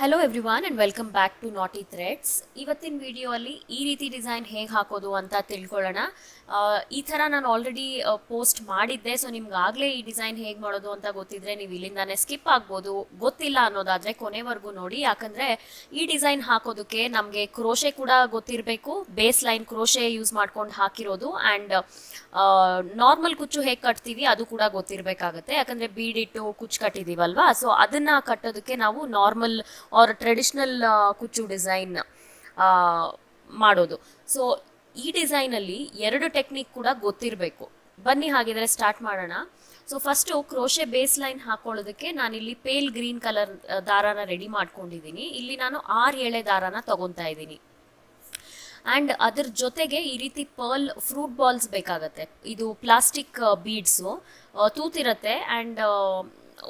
Hello everyone and welcome back to Naati threads ಇವತ್ತಿನ video ಅಲ್ಲಿ ಈ ರೀತಿ ಡಿಸೈನ್ ಹೇಗೆ ಹಾಕೋದು ಅಂತ ತಿಳ್ಕೊಳ್ಳೋಣ. ಈ ಥರ ನಾನು ಆಲ್ರೆಡಿ ಪೋಸ್ಟ್ ಮಾಡಿದ್ದೆ ಸೊ ನಿಮ್ಗಾಗಲೇ ಈ ಡಿಸೈನ್ ಹೇಗೆ ಮಾಡೋದು ಅಂತ ಗೊತ್ತಿದ್ರೆ ನೀವು ಇಲ್ಲಿಂದಾನೇ ಸ್ಕಿಪ್ ಆಗ್ಬೋದು. ಗೊತ್ತಿಲ್ಲ ಅನ್ನೋದಾದರೆ ಕೊನೆವರೆಗೂ ನೋಡಿ. ಯಾಕಂದರೆ ಈ ಡಿಸೈನ್ ಹಾಕೋದಕ್ಕೆ ನಮಗೆ ಕ್ರೋಶೆ ಕೂಡ ಗೊತ್ತಿರಬೇಕು. ಬೇಸ್ ಲೈನ್ ಕ್ರೋಶೆ ಯೂಸ್ ಮಾಡ್ಕೊಂಡು ಹಾಕಿರೋದು ಆ್ಯಂಡ್ ನಾರ್ಮಲ್ ಕುಚ್ಚು ಹೇಗೆ ಕಟ್ತೀವಿ ಅದು ಕೂಡ ಗೊತ್ತಿರಬೇಕಾಗತ್ತೆ. ಯಾಕಂದರೆ ಬೀಡಿಟ್ಟು ಕುಚ್ಚು ಕಟ್ಟಿದ್ದೀವಲ್ವಾ ಸೊ ಅದನ್ನು ಕಟ್ಟೋದಕ್ಕೆ ನಾವು ನಾರ್ಮಲ್ ಆರ್ ಟ್ರೆಡಿಷ್ನಲ್ ಕುಚ್ಚು ಡಿಸೈನ್ ಮಾಡೋದು. ಸೊ ಈ ಡಿಸೈನಲ್ಲಿ ಎರಡು ಟೆಕ್ನಿಕ್ ಕೂಡ ಗೊತ್ತಿರಬೇಕು. ಬನ್ನಿ ಹಾಗಿದ್ರೆ ಸ್ಟಾರ್ಟ್ ಮಾಡೋಣ. So first crochet base line ಹಾಕೊಳ್ಳೋದಕ್ಕೆ ನಾನಿಲ್ಲಿ ಪೇಲ್ ಗ್ರೀನ್ ಕಲರ್ ದಾರಾನ ರೆಡಿ ಮಾಡ್ಕೊಂಡಿದ್ದೀನಿ. ಇಲ್ಲಿ ನಾನು ಆರು ಎಳೆ ದಾರಾನ ತಗೊತಾ ಇದ್ದೀನಿ. ಆ್ಯಂಡ್ ಅದ್ರ ಜೊತೆಗೆ ಈ ರೀತಿ ಪರ್ಲ್ ಫ್ರೂಟ್ ಬಾಲ್ಸ್ ಬೇಕಾಗತ್ತೆ. ಇದು ಪ್ಲಾಸ್ಟಿಕ್ ಬೀಡ್ಸು ತೂತಿರುತ್ತೆ. ಆ್ಯಂಡ್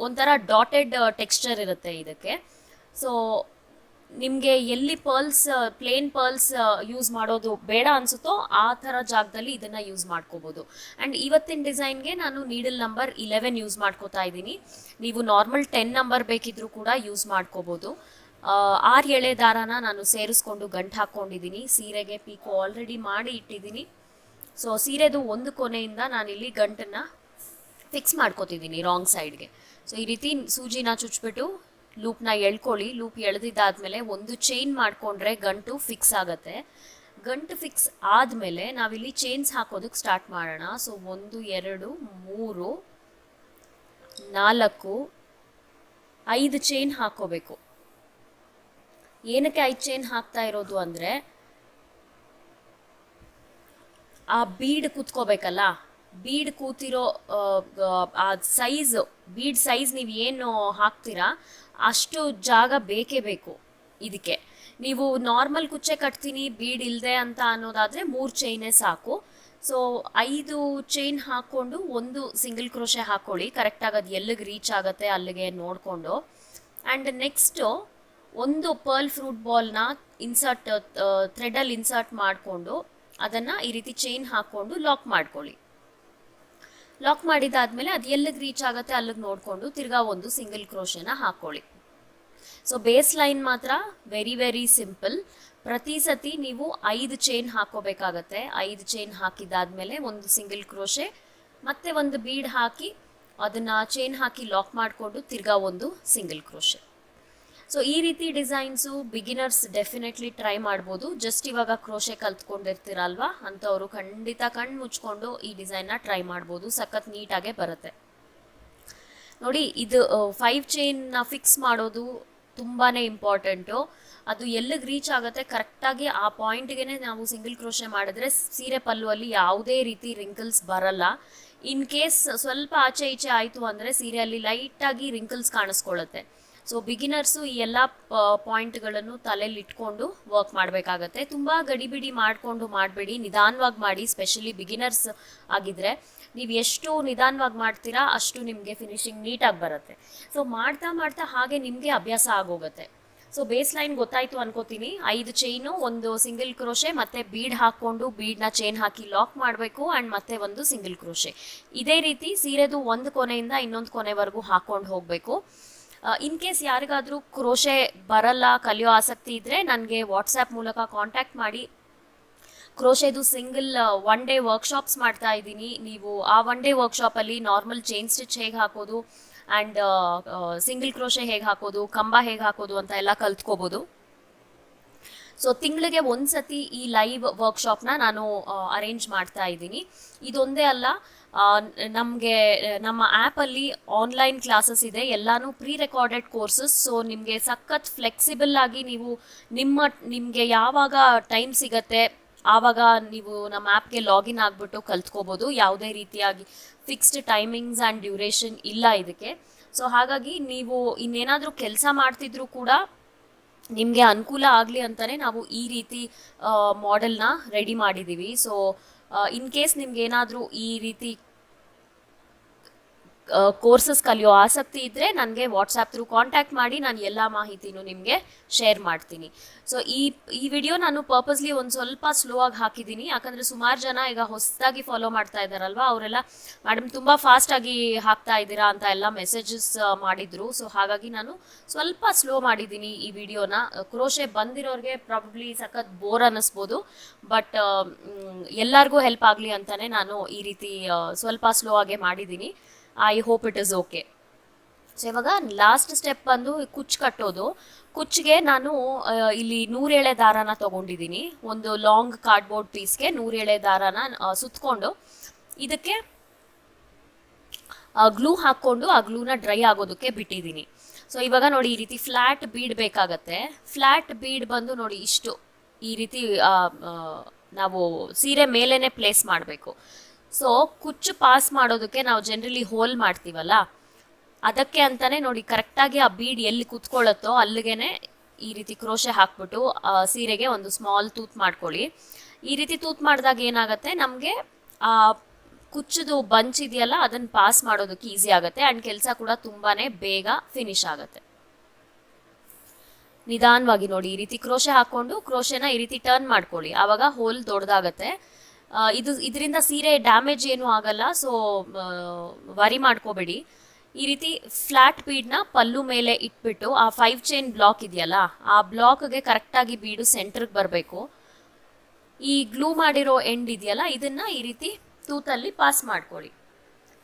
ಒಂಥರ ಡಾಟೆಡ್ ಟೆಕ್ಸ್ಚರ್ ಇರುತ್ತೆ ಇದಕ್ಕೆ. ಸೊ ನಿಮಗೆ ಎಲ್ಲಿ ಪರ್ಲ್ಸ್, ಪ್ಲೇನ್ ಪರ್ಲ್ಸ್ ಯೂಸ್ ಮಾಡೋದು ಬೇಡ ಅನಿಸುತ್ತೋ ಆ ಥರ ಜಾಗದಲ್ಲಿ ಇದನ್ನು ಯೂಸ್ ಮಾಡ್ಕೋಬೋದು. ಆ್ಯಂಡ್ ಇವತ್ತಿನ ಡಿಸೈನ್ಗೆ ನಾನು ನೀಡಲ್ ನಂಬರ್ ಇಲೆವೆನ್ ಯೂಸ್ ಮಾಡ್ಕೋತಾ ಇದ್ದೀನಿ. ನೀವು ನಾರ್ಮಲ್ ಟೆನ್ ನಂಬರ್ ಬೇಕಿದ್ರೂ ಕೂಡ ಯೂಸ್ ಮಾಡ್ಕೋಬೋದು. ಆರು ಎಳೆ ದಾರಾನ ನಾನು ಸೇರಿಸ್ಕೊಂಡು ಗಂಟು ಹಾಕ್ಕೊಂಡಿದ್ದೀನಿ. ಸೀರೆಗೆ ಪೀಕು ಆಲ್ರೆಡಿ ಮಾಡಿ ಇಟ್ಟಿದ್ದೀನಿ. ಸೊ ಸೀರೆದು ಒಂದು ಕೊನೆಯಿಂದ ನಾನಿಲ್ಲಿ ಗಂಟನ್ನು ಫಿಕ್ಸ್ ಮಾಡ್ಕೋತಿದ್ದೀನಿ ರಾಂಗ್ ಸೈಡ್ಗೆ ಸೊ ಈ ರೀತಿ ಸೂಜಿನ ಚುಚ್ಬಿಟ್ಟು ಲೂಪ್ನ ಎಳ್ಕೊಳ್ಳಿ. ಲೂಪ್ ಎಳೆದಿದ್ದಾದ್ಮೇಲೆ ಒಂದು ಚೈನ್ ಮಾಡಿಕೊಂಡ್ರೆ ಗಂಟು ಫಿಕ್ಸ್ ಆಗುತ್ತೆ. ಗಂಟು ಫಿಕ್ಸ್ ಆದಮೇಲೆ ನಾವಿಲ್ಲಿ ಚೈನ್ಸ್ ಹಾಕೋದಕ್ಕೆ ಸ್ಟಾರ್ಟ್ ಮಾಡೋಣ. ಸೊ ಒಂದು, ಎರಡು, ಮೂರು, ನಾಲ್ಕು, ಐದು ಚೈನ್ ಹಾಕೋಬೇಕು. ಏನಕ್ಕೆ ಐದು ಚೈನ್ ಹಾಕ್ತಾ ಇರೋದು ಅಂದರೆ, ಆ ಬೀಡ್ ಕೂತ್ಕೋಬೇಕಲ್ಲ? ಬೀಡ್ ಕೂತಿರೋ ಆ, ಸೈಜ್ ಬೀಡ್ ಸೈಜ್ ನೀವು ಏನು ಹಾಕ್ತೀರಾ ಅಷ್ಟು ಜಾಗ ಬೇಕೇ ಬೇಕು ಇದಕ್ಕೆ. ನೀವು ನಾರ್ಮಲ್ ಕುಚ್ಚೆ ಕಟ್ತೀನಿ ಬೀಡ್ ಇಲ್ಲದೆ ಅಂತ ಅನ್ನೋದಾದರೆ ಮೂರು ಚೈನೇ ಸಾಕು. ಸೊ ಐದು ಚೈನ್ ಹಾಕ್ಕೊಂಡು ಒಂದು ಸಿಂಗಲ್ ಕ್ರೋಶೆ ಹಾಕ್ಕೊಳ್ಳಿ ಕರೆಕ್ಟಾಗಿ ಅದು ಎಲ್ಲಿಗೆ ರೀಚ್ ಆಗುತ್ತೆ ಅಲ್ಲಿಗೆ ನೋಡಿಕೊಂಡು. ಆ್ಯಂಡ್ ನೆಕ್ಸ್ಟು ಒಂದು ಪರ್ಲ್ ಫ್ರೂಟ್ ಬಾಲ್ನ ಇನ್ಸರ್ಟ್ ಥ್ರೆಡಲ್ಲಿ ಇನ್ಸರ್ಟ್ ಮಾಡಿಕೊಂಡು ಅದನ್ನು ಈ ರೀತಿ ಚೈನ್ ಹಾಕ್ಕೊಂಡು ಲಾಕ್ ಮಾಡ್ಕೊಳ್ಳಿ. ಲಾಕ್ ಮಾಡಿದಾದ್ಮೇಲೆ ಅದು ಎಲ್ಲಿಗೆ ರೀಚ್ ಆಗುತ್ತೆ ಅಲ್ಲಿಗೆ ನೋಡಿಕೊಂಡು ತಿರ್ಗಾ ಒಂದು ಸಿಂಗಲ್ ಕ್ರೋಶನ ಹಾಕ್ಕೊಳ್ಳಿ ಸೊ ಬೇಸ್ ಲೈನ್ ಮಾತ್ರ ವೆರಿ ವೆರಿ ಸಿಂಪಲ್ ಪ್ರತಿ ಸತಿ ನೀವು ಐದು ಚೈನ್ ಹಾಕೋಬೇಕಾಗತ್ತೆ. ಐದು ಚೈನ್ ಹಾಕಿದಾದ್ಮೇಲೆ ಒಂದು ಸಿಂಗಲ್ ಕ್ರೋಶೆ ಮತ್ತೆ ಒಂದು ಬೀಡ್ ಹಾಕಿ ಅದನ್ನ ಚೈನ್ ಹಾಕಿ ಲಾಕ್ ಮಾಡಿಕೊಂಡು ತಿರ್ಗಾ ಒಂದು ಸಿಂಗಲ್ ಕ್ರೋಶೆ ಸೊ ಈ ರೀತಿ ಡಿಸೈನ್ಸು ಬಿಗಿನರ್ಸ್ ಡೆಫಿನೆಟ್ಲಿ ಟ್ರೈ ಮಾಡ್ಬೋದು. ಜಸ್ಟ್ ಇವಾಗ ಕ್ರೋಶೆ ಕಲ್ತ್ಕೊಂಡಿರ್ತೀರಲ್ವಾ? ಅಂಥವ್ರು ಖಂಡಿತ ಕಣ್ಣು ಮುಚ್ಕೊಂಡು ಈ ಡಿಸೈನ್ನ ಟ್ರೈ ಮಾಡ್ಬೋದು. ಸಖತ್ ನೀಟಾಗೆ ಬರುತ್ತೆ. ನೋಡಿ, ಇದು ಫೈವ್ ಚೈನ್ನ ಫಿಕ್ಸ್ ಮಾಡೋದು ತುಂಬಾ ಇಂಪಾರ್ಟೆಂಟು ಅದು ಎಲ್ಲಿಗೆ ರೀಚ್ ಆಗುತ್ತೆ? ಕರೆಕ್ಟಾಗಿ ಆ ಪಾಯಿಂಟ್ಗೆ ನಾವು ಸಿಂಗಲ್ ಕ್ರೋಶೆ ಮಾಡಿದ್ರೆ ಸೀರೆ ಪಲ್ಲುವಲ್ಲಿ ಯಾವುದೇ ರೀತಿ ರಿಂಕಲ್ಸ್ ಬರಲ್ಲ. ಇನ್ ಕೇಸ್ ಸ್ವಲ್ಪ ಆಚೆ ಈಚೆ ಆಯಿತು ಅಂದರೆ ಸೀರೆಯಲ್ಲಿ ಲೈಟಾಗಿ ರಿಂಕಲ್ಸ್ ಕಾಣಿಸ್ಕೊಳ್ಳುತ್ತೆ ಸೊ ಬಿಗಿನರ್ಸು ಈ ಎಲ್ಲ ಪಾಯಿಂಟ್ಗಳನ್ನು ತಲೆಯಲ್ಲಿ ಇಟ್ಕೊಂಡು ವರ್ಕ್ ಮಾಡಬೇಕಾಗತ್ತೆ. ತುಂಬ ಗಡಿಬಿಡಿ ಮಾಡಿಕೊಂಡು ಮಾಡಬೇಡಿ, ನಿಧಾನವಾಗಿ ಮಾಡಿ ಸ್ಪೆಷಲಿ ಬಿಗಿನರ್ಸ್ ಆಗಿದ್ರೆ. ನೀವು ಎಷ್ಟು ನಿಧಾನವಾಗಿ ಮಾಡ್ತೀರಾ, ಅಷ್ಟು ನಿಮಗೆ ಫಿನಿಶಿಂಗ್ ನೀಟಾಗಿ ಬರುತ್ತೆ. ಸೊ ಮಾಡ್ತಾ ಮಾಡ್ತಾ ಹಾಗೆ ನಿಮಗೆ ಅಭ್ಯಾಸ ಆಗೋಗುತ್ತೆ. ಸೊ ಬೇಸ್ ಲೈನ್ ಗೊತ್ತಾಯ್ತು ಅನ್ಕೋತೀನಿ. ಐದು ಚೈನು ಒಂದು ಸಿಂಗಲ್ ಕ್ರೋಶೆ ಮತ್ತೆ ಬೀಡ್ ಹಾಕೊಂಡು ಬೀಡ್ನ ಚೈನ್ ಹಾಕಿ ಲಾಕ್ ಮಾಡಬೇಕು ಆ್ಯಂಡ್ ಮತ್ತೆ ಒಂದು ಸಿಂಗಲ್ ಕ್ರೋಶೆ ಇದೇ ರೀತಿ ಸೀರೆದು ಒಂದು ಕೊನೆಯಿಂದ ಇನ್ನೊಂದು ಕೊನೆವರೆಗೂ ಹಾಕೊಂಡು ಹೋಗಬೇಕು. ಇನ್ ಕೇಸ್ ಯಾರಿಗಾದರೂ ಕ್ರೋಶೆ ಬರಲ್ಲ, ಕಲಿಯೋ ಆಸಕ್ತಿ ಇದ್ದರೆ ನನಗೆ ವಾಟ್ಸ್ಆ್ಯಪ್ ಮೂಲಕ ಕಾಂಟ್ಯಾಕ್ಟ್ ಮಾಡಿ. ಕ್ರೋಶೆದು ಸಿಂಗಲ್ ಒನ್ ಡೇ ವರ್ಕ್ಶಾಪ್ಸ್ ಮಾಡ್ತಾ ಇದ್ದೀನಿ. ನೀವು ಆ ಒನ್ ಡೇ ವರ್ಕ್ಶಾಪಲ್ಲಿ ನಾರ್ಮಲ್ ಚೈನ್ ಸ್ಟಿಚ್ ಹೇಗೆ ಹಾಕೋದು ಅಂಡ್ ಸಿಂಗಲ್ ಕ್ರೋಶೆ ಹೇಗೆ ಹಾಕೋದು, ಕಂಬ ಹೇಗೆ ಹಾಕೋದು ಅಂತ ಎಲ್ಲ ಕಲ್ತ್ಕೋಬೋದು. ಸೊ ತಿಂಗಳಿಗೆ ಒಂದ್ಸತಿ ಈ ಲೈವ್ ವರ್ಕ್ಶಾಪ್ನ ನಾನು ಅರೇಂಜ್ ಮಾಡ್ತಾ ಇದ್ದೀನಿ. ಇದೊಂದೇ ಅಲ್ಲ ನಮಗೆ, ನಮ್ಮ ಆ್ಯಪಲ್ಲಿ ಆನ್ಲೈನ್ ಕ್ಲಾಸಸ್ ಇದೆ. ಎಲ್ಲಾನು ಪ್ರೀ ರೆಕಾರ್ಡೆಡ್ ಕೋರ್ಸಸ್ ಸೊ ನಿಮಗೆ ಸಖತ್ ಫ್ಲೆಕ್ಸಿಬಲ್ ಆಗಿ ನೀವು ನಿಮ್ಮ, ನಿಮಗೆ ಯಾವಾಗ ಟೈಮ್ ಸಿಗತ್ತೆ, ಆವಾಗ ನೀವು ನಮ್ಮ ಆ್ಯಪ್ಗೆ ಲಾಗಿನ್ ಆಗಿಬಿಟ್ಟು ಕಲ್ತ್ಕೋಬೋದು. ಯಾವುದೇ ರೀತಿಯಾಗಿ ಫಿಕ್ಸ್ಡ್ ಟೈಮಿಂಗ್ಸ್ ಆ್ಯಂಡ್ ಡ್ಯೂರೇಷನ್ ಇಲ್ಲ ಇದಕ್ಕೆ. ಸೊ ಹಾಗಾಗಿ ನೀವು ಇನ್ನೇನಾದರೂ ಕೆಲಸ ಮಾಡ್ತಿದ್ರು ಕೂಡ ನಿಮಗೆ ಅನುಕೂಲ ಆಗಲಿ ಅಂತಲೇ ನಾವು ಈ ರೀತಿ ಮಾಡೆಲ್ನ ರೆಡಿ ಮಾಡಿದ್ದೀವಿ ಸೊ ಇನ್ ಕೇಸ್ ನಿಮ್ಗೆ ಏನಾದರೂ ಈ ರೀತಿ ಕೋರ್ಸಸ್ ಕಲಿಯೋ ಆಸಕ್ತಿ ಇದ್ದರೆ ನನಗೆ ವಾಟ್ಸಾಪ್ ಥ್ರೂ ಕಾಂಟ್ಯಾಕ್ಟ್ ಮಾಡಿ ನಾನು ಎಲ್ಲ ಮಾಹಿತಿನೂ ನಿಮಗೆ ಶೇರ್ ಮಾಡ್ತೀನಿ. ಸೊ ಈ ಈ ವಿಡಿಯೋ ನಾನು ಪರ್ಪಸ್ಲಿ ಒಂದು ಸ್ವಲ್ಪ ಸ್ಲೋ ಆಗಿ ಹಾಕಿದ್ದೀನಿ. ಯಾಕಂದರೆ ಸುಮಾರು ಜನ ಈಗ ಹೊಸದಾಗಿ ಫಾಲೋ ಮಾಡ್ತಾ ಇದ್ದಾರಲ್ವ? ಅವರೆಲ್ಲ ಮೇಡಮ್ ತುಂಬ ಫಾಸ್ಟಾಗಿ ಹಾಕ್ತಾ ಇದ್ದೀರಾ? ಅಂತ ಎಲ್ಲ ಮೆಸೇಜಸ್ ಮಾಡಿದ್ರು. ಸೊ ಹಾಗಾಗಿ ನಾನು ಸ್ವಲ್ಪ ಸ್ಲೋ ಮಾಡಿದ್ದೀನಿ ಈ ವಿಡಿಯೋನ ಕ್ರೋಶೆ ಬಂದಿರೋರಿಗೆ ಪ್ರಾಬಬ್ಲಿ ಸಖತ್ ಬೋರ್ ಅನ್ನಿಸ್ಬೋದು. ಬಟ್ ಎಲ್ಲರಿಗೂ ಹೆಲ್ಪ್ ಆಗಲಿ ಅಂತಲೇ ನಾನು ಈ ರೀತಿ ಸ್ವಲ್ಪ ಸ್ಲೋ ಆಗೇ ಮಾಡಿದ್ದೀನಿ. I hope it is okay so ಇವಾಗ ಲಾಸ್ಟ್ ಸ್ಟೆಪ್ ಬಂದು ಕುಚ್ ಕಟ್ಟೋದು. ಕುಚ್ಚಿಗೆ ನಾನು ಇಲ್ಲಿ ನೂರೇಳೆ ದಾರಾನ ತಗೊಂಡಿದ್ದೀನಿ. ಒಂದು ಲಾಂಗ್ ಕಾರ್ಡ್ಬೋರ್ಡ್ ಪೀಸ್ಗೆ ನೂರೇಳೆ ದಾರಾನ ಸುತ್ತಕೊಂಡು ಇದಕ್ಕೆ ಗ್ಲೂ ಹಾಕ್ಕೊಂಡು ಆ ಗ್ಲೂನ ಡ್ರೈ ಆಗೋದಕ್ಕೆ ಬಿಟ್ಟಿದ್ದೀನಿ. ಸೊ ಇವಾಗ ನೋಡಿ ಈ ರೀತಿ ಫ್ಲ್ಯಾಟ್ ಬೀಡ್ ಬೇಕಾಗತ್ತೆ. ಫ್ಲ್ಯಾಟ್ ಬೀಡ್ ಬಂದು ನೋಡಿ ಇಷ್ಟು ಈ ರೀತಿ ನಾವು ಸೀರೆ ಮೇಲೇನೆ ಪ್ಲೇಸ್ ಮಾಡಬೇಕು. ಸೊ ಕುಚ್ಚು ಪಾಸ್ ಮಾಡೋದಕ್ಕೆ ನಾವು ಜನರಲಿ ಹೋಲ್ ಮಾಡ್ತೀವಲ್ಲ? ಅದಕ್ಕೆ ಅಂತಾನೆ ನೋಡಿ ಕರೆಕ್ಟಾಗಿ ಆ ಬೀಡ್ ಎಲ್ಲಿ ಕುತ್ಕೊಳ್ಳುತ್ತೋ ಅಲ್ಲಿಗೆನೆ ಈ ರೀತಿ ಕ್ರೋಶೆ ಹಾಕ್ಬಿಟ್ಟು ಸೀರೆಗೆ ಒಂದು ಸ್ಮಾಲ್ ತೂತ್ ಮಾಡ್ಕೊಳ್ಳಿ. ಈ ರೀತಿ ತೂತ್ ಮಾಡಿದಾಗ ಏನಾಗುತ್ತೆ? ನಮಗೆ, ಆ, ಕುಚ್ಚದು ಬಂಚ್ ಇದೆಯಲ್ಲ, ಅದನ್ನು ಪಾಸ್ ಮಾಡೋದಕ್ಕೆ ಈಸಿ ಆಗುತ್ತೆ ಆ್ಯಂಡ್ ಕೆಲಸ ಕೂಡ ತುಂಬಾ ಬೇಗ ಫಿನಿಶ್ ಆಗುತ್ತೆ. ನಿಧಾನವಾಗಿ ನೋಡಿ, ಈ ರೀತಿ ಕ್ರೋಶೆ ಹಾಕೊಂಡು ಕ್ರೋಶೆನ ಈ ರೀತಿ ಟರ್ನ್ ಮಾಡ್ಕೊಳ್ಳಿ. ಆವಾಗ ಹೋಲ್ ದೊಡ್ಡದಾಗತ್ತೆ. ಇದು ಇದರಿಂದ ಸೀರೆ ಡ್ಯಾಮೇಜ್ ಏನೂ ಆಗಲ್ಲ ಸೊ ವರಿ ಮಾಡ್ಕೋಬೇಡಿ. ಈ ರೀತಿ ಫ್ಲಾಟ್ ಬೀಡ್ನ ಪಲ್ಲು ಮೇಲೆ ಇಟ್ಬಿಟ್ಟು, ಆ ಫೈವ್ ಚೈನ್ ಬ್ಲಾಕ್ ಇದೆಯಲ್ಲ, ಆ ಬ್ಲಾಕ್ಗೆ ಕರೆಕ್ಟಾಗಿ ಬೀಡು ಸೆಂಟ್ರಿಗೆ ಬರಬೇಕು. ಈ ಗ್ಲೂ ಮಾಡಿರೋ ಎಂಡ್ ಇದೆಯಲ್ಲ, ಇದನ್ನ ಈ ರೀತಿ ತೂತಲ್ಲಿ ಪಾಸ್ ಮಾಡ್ಕೊಳ್ಳಿ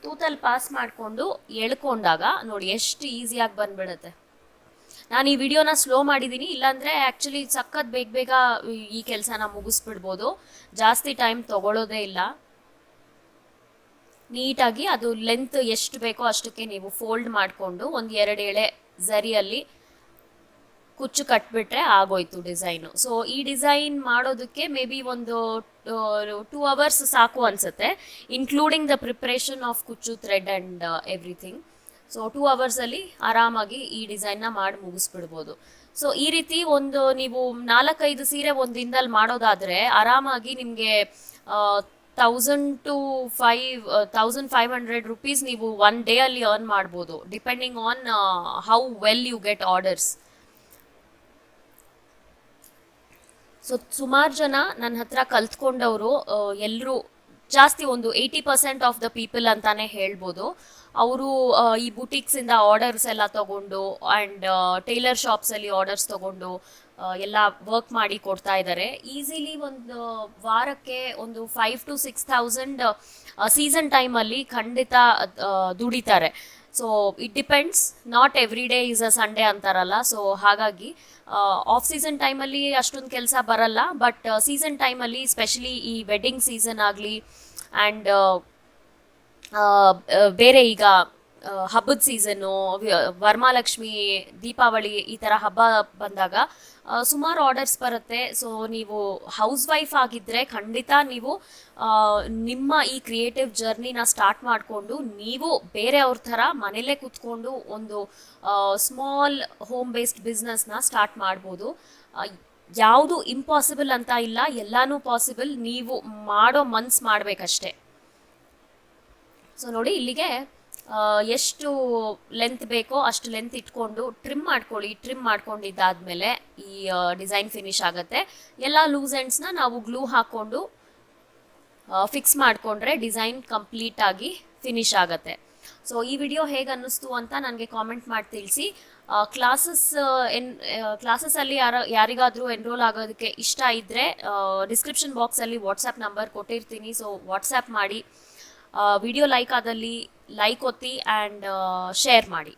ತೂತಲ್ಲಿ ಪಾಸ್ ಮಾಡಿಕೊಂಡು ಎಳ್ಕೊಂಡಾಗ, ನೋಡಿ, ಎಷ್ಟು ಈಸಿಯಾಗಿ ಬಂದ್ಬಿಡುತ್ತೆ. ನಾನು ಈ ವಿಡಿಯೋನ ಸ್ಲೋ ಮಾಡಿದ್ದೀನಿ ಇಲ್ಲಾಂದರೆ ಆ್ಯಕ್ಚುಲಿ ಸಖತ್ ಬೇಗ ಬೇಗ ಈ- ಕೆಲಸನ ಮುಗಿಸ್ಬಿಡ್ಬೋದು. ಜಾಸ್ತಿ ಟೈಮ್ ತಗೊಳ್ಳೋದೇ ಇಲ್ಲ. ನೀಟಾಗಿ ಅದು ಲೆಂತ್ ಎಷ್ಟು ಬೇಕೋ ಅಷ್ಟಕ್ಕೆ ನೀವು ಫೋಲ್ಡ್ ಮಾಡಿಕೊಂಡು ಒಂದು ಎರಡು ಎಳೆ ಝರಿಯಲ್ಲಿ ಕುಚ್ಚು ಕಟ್ಬಿಟ್ರೆ ಆಗೋಯ್ತು ಡಿಸೈನು ಸೊ ಈ ಡಿಸೈನ್ ಮಾಡೋದಕ್ಕೆ ಮೇ ಬಿ ಒಂದು ಟೂ ಅವರ್ಸ್ ಸಾಕು ಅನ್ಸುತ್ತೆ ಇನ್ಕ್ಲೂಡಿಂಗ್ ದ ಪ್ರಿಪ್ರೇಷನ್ ಆಫ್ ಕುಚ್ಚು thread and everything so two ಅವರ್ಸಲ್ಲಿ ಆರಾಮಾಗಿ ಈ ಡಿಸೈನ್ನ ಮಾಡಿ ಮುಗಿಸ್ಬಿಡ್ಬೋದು. ಸೊ ಈ ರೀತಿ ಒಂದು ನೀವು ನಾಲ್ಕೈದು ಸೀರೆ ಒಂದಿನದಲ್ಲಿ ಮಾಡೋದಾದ್ರೆ ಮಾಡೋದಾದರೆ ಆರಾಮಾಗಿ ನಿಮಗೆ thousand to five thousand five hundred rupees ನೀವು ಒನ್ ಡೇ ಅಲ್ಲಿ ಅರ್ನ್ ಮಾಡ್ಬೋದು depending on how well you get orders so ಸುಮಾರು ಜನ ನನ್ನ ಹತ್ರ ಕಲ್ತ್ಕೊಂಡವರು ಎಲ್ಲರೂ ಜಾಸ್ತಿ ಒಂದು eighty percent of the people ಅಂತಾನೆ ಹೇಳ್ಬೋದು. ಅವರು ಈ ಬುಟಿಕ್ಸಿಂದ ಆರ್ಡರ್ಸ್ ಎಲ್ಲ ತಗೊಂಡು ಆ್ಯಂಡ್ ಟೈಲರ್ ಶಾಪ್ಸಲ್ಲಿ ಆರ್ಡರ್ಸ್ ತಗೊಂಡು ಎಲ್ಲ ವರ್ಕ್ ಮಾಡಿ ಕೊಡ್ತಾ ಇದ್ದಾರೆ. ಈಸಿಲಿ ಒಂದು ವಾರಕ್ಕೆ ಒಂದು five to six thousand season ಟೈಮಲ್ಲಿ ಖಂಡಿತ ದುಡಿತಾರೆ. So it depends not every day is a Sunday ಅಂತಾರಲ್ಲ. ಸೊ ಹಾಗಾಗಿ ಆಫ್ ಸೀಸನ್ ಟೈಮಲ್ಲಿ ಅಷ್ಟೊಂದು ಕೆಲಸ ಬರಲ್ಲ. ಬಟ್ ಸೀಸನ್ ಟೈಮಲ್ಲಿ ಸ್ಪೆಷಲಿ ಈ ವೆಡ್ಡಿಂಗ್ ಸೀಸನ್ ಆಗಲಿ ಆ್ಯಂಡ್ ಬೇರೆ ಈಗ ಹಬ್ಬದ ಸೀಸನ್ನು ವರಮಹಾಲಕ್ಷ್ಮಿ ದೀಪಾವಳಿ ಈ ಥರ ಹಬ್ಬ ಬಂದಾಗ ಸುಮಾರು ಆರ್ಡರ್ಸ್ ಬರುತ್ತೆ. ಸೊ ನೀವು ಹೌಸ್ ವೈಫ್ ಆಗಿದ್ದರೆ ಖಂಡಿತ ನೀವು ನಿಮ್ಮ ಈ ಕ್ರಿಯೇಟಿವ್ ಜರ್ನಿನ ಸ್ಟಾರ್ಟ್ ಮಾಡಿಕೊಂಡು, ನೀವು ಬೇರೆಯವ್ರ ಥರ ಮನೇಲೇ ಕೂತ್ಕೊಂಡು ಒಂದು ಸ್ಮಾಲ್ ಹೋಮ್ ಬೇಸ್ಡ್ ಬಿಸ್ನೆಸ್ನ ಸ್ಟಾರ್ಟ್ ಮಾಡ್ಬೋದು. ಯಾವುದು ಇಂಪಾಸಿಬಲ್ ಅಂತ ಇಲ್ಲ, ಎಲ್ಲಾನು ಪಾಸಿಬಲ್ ನೀವು ಮಾಡೋ ಮನ್ಸ್ ಮಾಡಬೇಕಷ್ಟೆ. ಸೊ ನೋಡಿ ಇಲ್ಲಿಗೆ ಎಷ್ಟು ಲೆಂತ್ ಬೇಕೋ ಅಷ್ಟು ಲೆಂತ್ ಇಟ್ಕೊಂಡು ಟ್ರಿಮ್ ಮಾಡ್ಕೊಳ್ಳಿ ಟ್ರಿಮ್ ಮಾಡ್ಕೊಂಡಿದ್ದಾದ್ಮೇಲೆ ಈ ಡಿಸೈನ್ ಫಿನಿಶ್ ಆಗುತ್ತೆ. ಎಲ್ಲ ಲೂಸ್ ಎಂಡ್ಸ್ನ ನಾವು ಗ್ಲೂ ಹಾಕ್ಕೊಂಡು ಫಿಕ್ಸ್ ಮಾಡಿಕೊಂಡ್ರೆ ಡಿಸೈನ್ ಕಂಪ್ಲೀಟ್ ಆಗಿ ಫಿನಿಶ್ ಆಗುತ್ತೆ. ಸೊ ಈ ವಿಡಿಯೋ ಹೇಗೆ ಅನ್ನಿಸ್ತು ಅಂತ ನನಗೆ ಕಾಮೆಂಟ್ ಮಾಡಿ ತಿಳಿಸಿ. ಕ್ಲಾಸಸ್ ಎನ್ ಕ್ಲಾಸಸ್ಸಲ್ಲಿ ಯಾರ, ಯಾರಿಗಾದರೂ ಎನ್ರೋಲ್ ಆಗೋದಕ್ಕೆ ಇಷ್ಟ ಇದ್ದರೆ ಡಿಸ್ಕ್ರಿಪ್ಷನ್ ಬಾಕ್ಸಲ್ಲಿ ವಾಟ್ಸಪ್ ನಂಬರ್ ಕೊಟ್ಟಿರ್ತೀನಿ. ಸೊ ವಾಟ್ಸಪ್ ಮಾಡಿ ವಿಡಿಯೋ ಲೈಕ್ ಆದಲ್ಲಿ ಲೈಕ್ ಒತ್ತಿ ಆ್ಯಂಡ್ ಶೇರ್ ಮಾಡಿ.